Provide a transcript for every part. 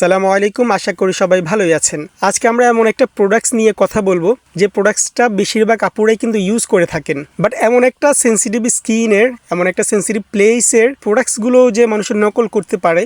আসসালামু আলাইকুম, আশা করি সবাই ভালোই আছেন। আজকে আমরা এমন একটা প্রোডাক্টস নিয়ে কথা বলব, যে প্রোডাক্টসটা বেশিরভাগ আপুরাই কিন্তু ইউজ করে থাকেন। বাট এমন একটা সেন্সিটিভ স্কিনের এমন একটা সেন্সিটিভ প্লেসের প্রোডাক্টসগুলো যে মানুষের নকল করতে পারে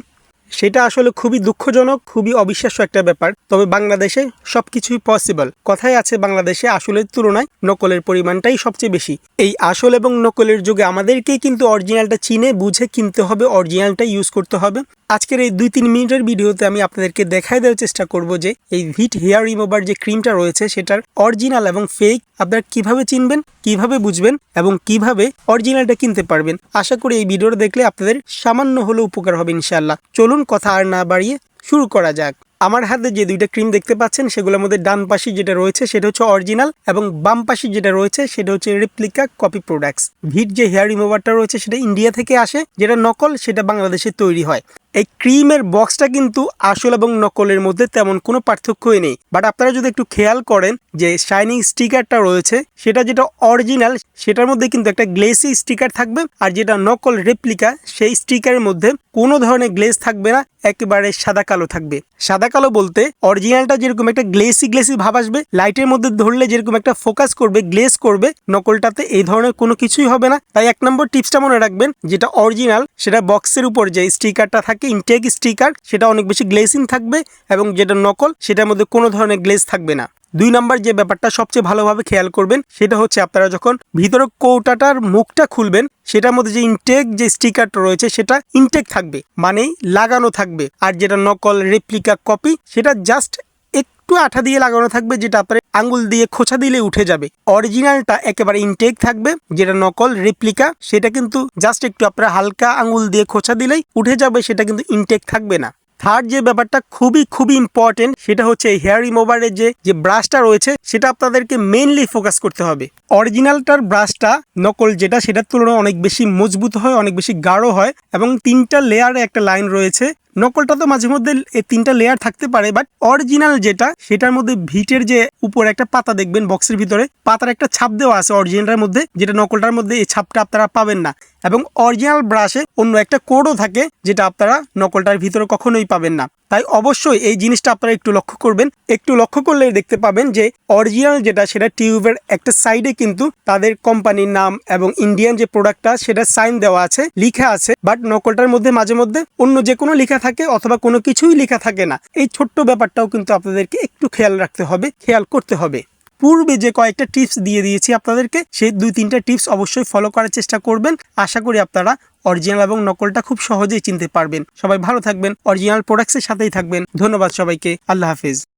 সেটা আসলে খুবই দুঃখজনক, খুবই অবিশ্বাস্য একটা ব্যাপার। তবে বাংলাদেশে সব কিছুই পসিবল কথাই আছে, বাংলাদেশে আসলের তুলনায় নকলের পরিমাণটাই সবচেয়ে বেশি। এই আসল এবং নকলের যুগে আমাদেরকেই কিন্তু অরিজিনালটা চিনে, বুঝে কিনতে হবে অরিজিনালটা ইউজ করতে হবে। আজকের এই দুই তিন মিনিটের ভিডিওতে আমি আপনাদেরকে দেখাই দেওয়ার চেষ্টা করব যে এই ভিট হেয়ার রিমুভার যে ক্রিমটা রয়েছে, সেটার অরিজিনাল এবং ফেক আপনারা কীভাবে চিনবেন? কীভাবে বুঝবেন এবং কীভাবে অরিজিনালটা কিনতে পারবেন? আশা করি এই ভিডিওটা দেখলে আপনাদের সামান্য হলেও উপকার হবে ইনশাআল্লাহ। চলুন কথা আর না বাড়িয়ে শুরু করা যাক। আমার হাতে যে দুইটা ক্রিম দেখতে পাচ্ছেন, সেগুলোর মধ্যে ডান পাশে যেটা রয়েছে সেটা হচ্ছে অরিজিনাল এবং বাম পাশে যেটা রয়েছে সেটা হচ্ছে রেপ্লিকা কপি প্রোডাক্টস ভিট যে হেয়ার রিমুভারটা রয়েছে সেটা ইন্ডিয়া থেকে আসে, যেটা নকল, সেটা বাংলাদেশে তৈরি হয়। এই ক্রিমের বক্সটা কিন্তু আসল এবং নকলের মধ্যে তেমন কোনো পার্থক্যই নেই। বাট আপনারা যদি একটু খেয়াল করেন যে শাইনিং স্টিকারটা রয়েছে, সেটা যেটা অরিজিনাল সেটার মধ্যে কিন্তু একটা গ্লেসি স্টিকার থাকবে, আর যেটা নকল রেপ্লিকা সেই স্টিকারের মধ্যে কোনো ধরনের গ্লেজ থাকবে না। একেবারে সাদা কালো থাকবে। সাদা কালো বলতে অরিজিনালটা যেরকম একটা গ্লেসি গ্লেসি ভাব আসবে লাইটের মধ্যে ধরলে যেরকম একটা ফোকাস করবে গ্লেস করবে, নকলটাতে এই ধরনের কোনো কিছুই হবে না। তাই এক নম্বর টিপসটা মনে রাখবেন, যেটা অরিজিনাল সেটা বক্সের উপর যে স্টিকারটা থাকে ইনটেক স্টিকার সেটা অনেক বেশি গ্লেসিং থাকবে এবং যেটা নকল, সেটার মধ্যে কোনো ধরনের গ্লেস থাকবে না। দুই নাম্বার যে ব্যাপারটা সবচেয়ে ভালোভাবে খেয়াল করবেন, সেটা হচ্ছে আপনারা যখন ভিতরে কৌটাটার মুখটা খুলবেন, সেটার মধ্যে যে ইনটেক যে স্টিকারটা রয়েছে, সেটা ইনটেক থাকবে, মানেই লাগানো থাকবে। আর যেটা নকল রেপ্লিকা কপি সেটা জাস্ট একটু আঠা দিয়ে লাগানো থাকবে, যেটা আপনার আঙ্গুল দিয়ে খোঁচা দিলে উঠে যাবে। অরিজিনালটা একেবারে ইনটেক থাকবে, যেটা নকল রেপ্লিকা সেটা কিন্তু জাস্ট একটু আপনার হালকা আঙ্গুল দিয়ে খোঁচা দিলেই উঠে যাবে, সেটা কিন্তু ইনটেক থাকবে না। থার্ড যে ব্যাপারটা খুবই খুবই ইম্পর্টেন্ট সেটা হচ্ছে হেয়ার রিমুভারের যে যে ব্রাশটা রয়েছে, সেটা আপনাদেরকে মেইনলি ফোকাস করতে হবে। অরিজিনালটার ব্রাশটা নকল যেটা, সেটার তুলনায় অনেক বেশি মজবুত হয়, অনেক বেশি গাঢ় হয় এবং তিনটা লেয়ারে একটা লাইন রয়েছে। নকলটা তো মাঝে মধ্যে এই তিনটা লেয়ার থাকতে পারে বাট অরিজিনাল যেটা, সেটার মধ্যে ভিটের যে উপরে একটা পাতা দেখবেন বক্সের ভিতরে, পাতার একটা ছাপ দেওয়া আছে অরিজিনালটার মধ্যে, যেটা নকলটার মধ্যে এই ছাপটা আপনারা পাবেন না। এবং অরিজিনাল ব্রাশে অন্য একটা কোডও থাকে যেটা আপনারা নকলটার ভিতরে কখনোই পাবেন না। তাই অবশ্যই এই জিনিসটা আপনারা একটু লক্ষ্য করবেন। একটু লক্ষ্য করলে দেখতে পাবেন যে অরিজিনাল যেটা, সেটা টিউবের একটা সাইডে কিন্তু তাদের কোম্পানির নাম এবং ইন্ডিয়ান যে প্রোডাক্টটা সেটা সাইন দেওয়া আছে, লিখা আছে। বাট নকলটার মধ্যে মাঝে মধ্যে অন্য যে কোনো লেখা থাকে অথবা কোনো কিছুই লেখা থাকে না। এই ছোট্ট ব্যাপারটাও কিন্তু আপনাদেরকে একটু খেয়াল রাখতে হবে, খেয়াল করতে হবে। পূর্বে যে কয়েকটা টিপস দিয়ে দিয়েছি আপনাদেরকে, সেই দুই তিনটা টিপস অবশ্যই ফলো করার চেষ্টা করবেন। আশা করি আপনারা অরিজিনাল এবং নকলটা খুব সহজেই চিনতে পারবেন। সবাই ভালো থাকবেন অরিজিনাল প্রোডাক্টসের সাথেই থাকবেন। ধন্যবাদ সবাইকে। আল্লাহ হাফিজ।